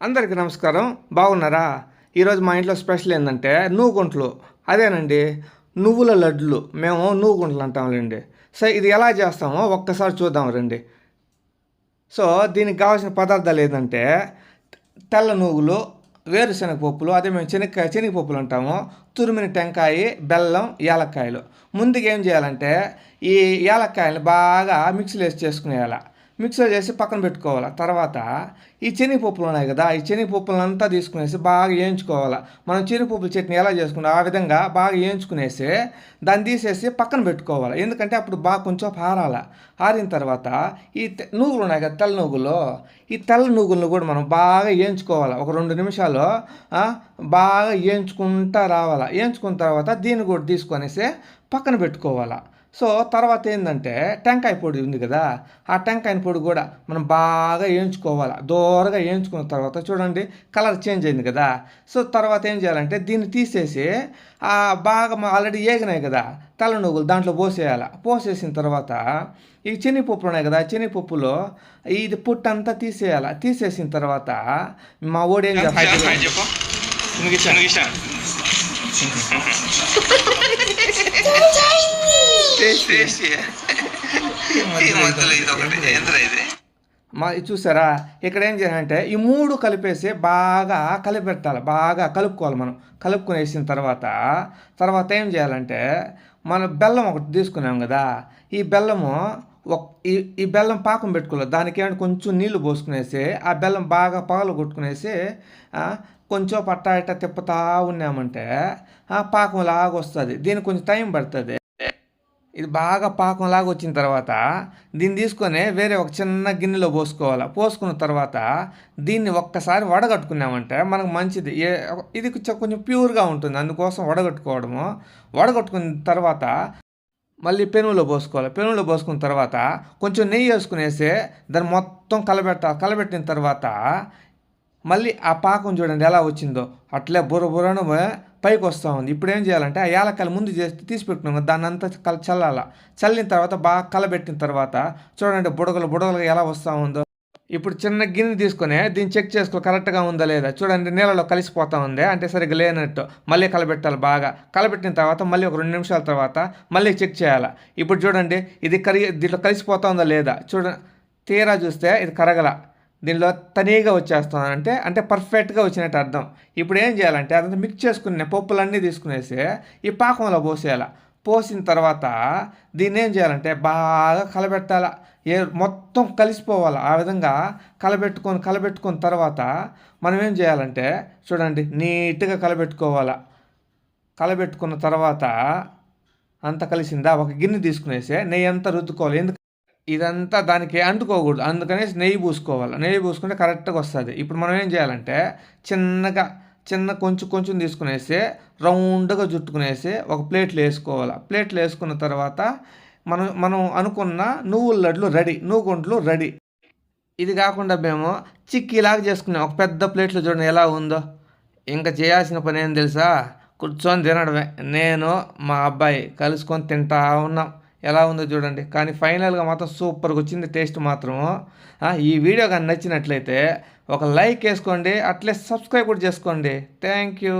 అందరికీ నమస్కారం. బాగున్నారా? ఈరోజు మా ఇంట్లో స్పెషల్ ఏంటంటే నువ్వుగుంట్లు అదేనండి నువ్వుల లడ్లు. మేము నువ్వుగుంట్లు అంటాంలేండి సో ఇది ఎలా చేస్తామో ఒక్కసారి చూద్దాం రండి. సో దీనికి కావాల్సిన పదార్థాలు ఏంటంటే తెల్ల నువ్వులు వేరుశనగ పప్పులు అదే మేము శనగకాయ శనగపప్పులు అంటాము తురిమిన టెంకాయ బెల్లం యాలక్కాయలు. ముందుగా ఏం చేయాలంటే ఈ యాలక్కాయలు బాగా మిక్సీలో వేసి చేసుకునేయాలి. మిక్సర్ చేసి పక్కన పెట్టుకోవాలి. తర్వాత ఈ శనగపప్పులు ఉన్నాయి కదా ఈ శనగపప్పులను అంతా తీసుకునేసి బాగా వేయించుకోవాలి. మనం శనగపప్పుల చట్నీ ఎలా చేసుకుంటాం ఆ విధంగా బాగా వేయించుకునేసి దాన్ని తీసేసి పక్కన పెట్టుకోవాలి. ఎందుకంటే అప్పుడు బాగా కొంచెం ఆరాల ఆరిన తర్వాత ఈ తె- నువ్వులు ఉన్నాయి కదా తెల్ల నువ్వులు ఈ తెల్ల నువ్వులను కూడా మనం బాగా వేయించుకోవాలి. ఒక రెండు నిమిషాలు బాగా వేయించుకుంటా రావాలి. వేయించుకున్న తర్వాత దీన్ని కూడా తీసుకొనేసి పక్కన పెట్టుకోవాలి. సో తర్వాత ఏంటంటే టెంకాయ పొడి ఉంది కదా ఆ టెంకాయ పొడి కూడా మనం బాగా వేయించుకోవాలి. దూరగా వేయించుకున్న తర్వాత చూడండి కలర్ చేంజ్ అయింది కదా. సో తర్వాత ఏం చేయాలంటే దీన్ని తీసేసి ఆ బాగా ఆల్రెడీ ఏగినాయి కదా తెల్ల నువ్వులు దాంట్లో పోసేయాలి. పోసేసిన తర్వాత ఈ శనగపప్పులు ఉన్నాయి కదా శనగపప్పులో ఇది పుట్టంతా తీసేయాలి. తీసేసిన తర్వాత మా ఓడి మా చూసారా? ఇక్కడ ఏం చేయాలంటే ఈ మూడు కలిపేసి బాగా కలిపెట్టాలి బాగా కలుపుకోవాలి మనం. కలుపుకునేసిన తర్వాత తర్వాత ఏం చేయాలంటే మనం బెల్లం ఒకటి తీసుకున్నాం కదా ఈ బెల్లము ఒక ఈ ఈ బెల్లం పాకం పెట్టుకోవాలి. దానికి ఏమంటే కొంచెం నీళ్ళు పోసుకునేసి ఆ బెల్లం బాగా పగలు కొట్టుకునేసి కొంచెం పట్టా ఇట్ట తిప్పుతా ఉన్నామంటే ఆ పాకం లాగా వస్తుంది. దీనికి కొంచెం టైం పడుతుంది. ఇది బాగా పాకం లాగా వచ్చిన తర్వాత దీన్ని తీసుకొని వేరే ఒక చిన్న గిన్నెలో పోసుకోవాలి. పోసుకున్న తర్వాత దీన్ని ఒక్కసారి వడగట్టుకున్నామంటే మనకు మంచిది. ఏ ఇది కొంచెం కొంచెం ప్యూర్గా ఉంటుంది. అందుకోసం వడగట్టుకోవడము. వడగట్టుకున్న తర్వాత మళ్ళీ పెనుగులో పోసుకోవాలి. పెనుగులో పోసుకున్న తర్వాత కొంచెం నెయ్యి వేసుకునేసి దాన్ని మొత్తం కలబెట్టాలి. కలబెట్టిన తర్వాత మళ్ళీ ఆ పాకం చూడండి ఎలా వచ్చిందో. అట్లే బుర్ర బుర్రను పైకి వస్తూ ఉంది. ఇప్పుడు ఏం చేయాలంటే ఆ యాలక్కలు ముందు చేసి తీసి పెట్టుకున్నాం దాన్ని అంతా కల చల్లాల. చల్లిన తర్వాత బాగా కలబెట్టిన తర్వాత చూడండి బుడగలు బుడగలు ఎలా వస్తూ ఉందో. ఇప్పుడు చిన్న గిన్నె తీసుకొని దీన్ని చెక్ చేసుకో కరెక్ట్గా ఉందా లేదా? చూడండి నీళ్ళలో కలిసిపోతా ఉంది. అంటే సరిగ్గా లేనట్టు మళ్ళీ కలబెట్టాలి బాగా. కలబెట్టిన తర్వాత మళ్ళీ ఒక రెండు నిమిషాల తర్వాత మళ్ళీ చెక్ చేయాలి. ఇప్పుడు చూడండి ఇది కరిగి దీంట్లో కలిసిపోతా ఉందా లేదా? చూడ తీరా చూస్తే ఇది కరగల. దీనిలో తనీగా వచ్చేస్తుంది అంటే అంటే పర్ఫెక్ట్గా వచ్చినట్టు అర్థం. ఇప్పుడు ఏం చేయాలంటే అదంతా మిక్స్ చేసుకునే పప్పులన్నీ తీసుకునేసి ఈ పాకంలో పోసేయాలి. పోసిన తర్వాత దీన్ని ఏం చేయాలంటే బాగా కలబెట్టాల. ఏ మొత్తం కలిసిపోవాలి. ఆ విధంగా కలబెట్టుకొని కలబెట్టుకున్న తర్వాత మనం ఏం చేయాలంటే చూడండి నీట్గా కలబెట్టుకోవాలి. కలబెట్టుకున్న తర్వాత అంత కలిసిందా? ఒక గిన్నె తీసుకునేసి నెయ్యి అంతా రుద్దుకోవాలి. ఎందుకు ఇదంతా దానికి అంటుకోకూడదు. అందుకనేసి నెయ్యి పూసుకోవాలి. నెయ్యి పూసుకుంటే కరెక్ట్గా వస్తుంది. ఇప్పుడు మనం ఏం చేయాలంటే చిన్నగా చిన్న కొంచెం కొంచెం తీసుకునేసి రౌండ్గా జుట్టుకునేసి ఒక ప్లేట్లు వేసుకోవాలి. ప్లేట్లు వేసుకున్న తర్వాత మనం మనం అనుకున్న నువ్వుల లడ్లు రెడీ. నువ్వుగుంట్లు రెడీ. ఇది కాకుండా మేము చిక్కీలాగా చేసుకున్నాం. ఒక పెద్ద ప్లేట్లో చూడండి ఎలా ఉందో. ఇంకా చేయాల్సిన పని ఏం తెలుసా? కూర్చొని తినడమే. నేను మా అబ్బాయి కలుసుకొని తింటా ఉన్నాం. ఎలా ఉందో చూడండి. కానీ ఫైనల్గా మాత్రం సూపర్గా వచ్చింది టేస్ట్ మాత్రం. ఈ వీడియో కానీ నచ్చినట్లయితే ఒక లైక్ వేసుకోండి. అట్లే సబ్స్క్రైబ్ కూడా చేసుకోండి. Thank you.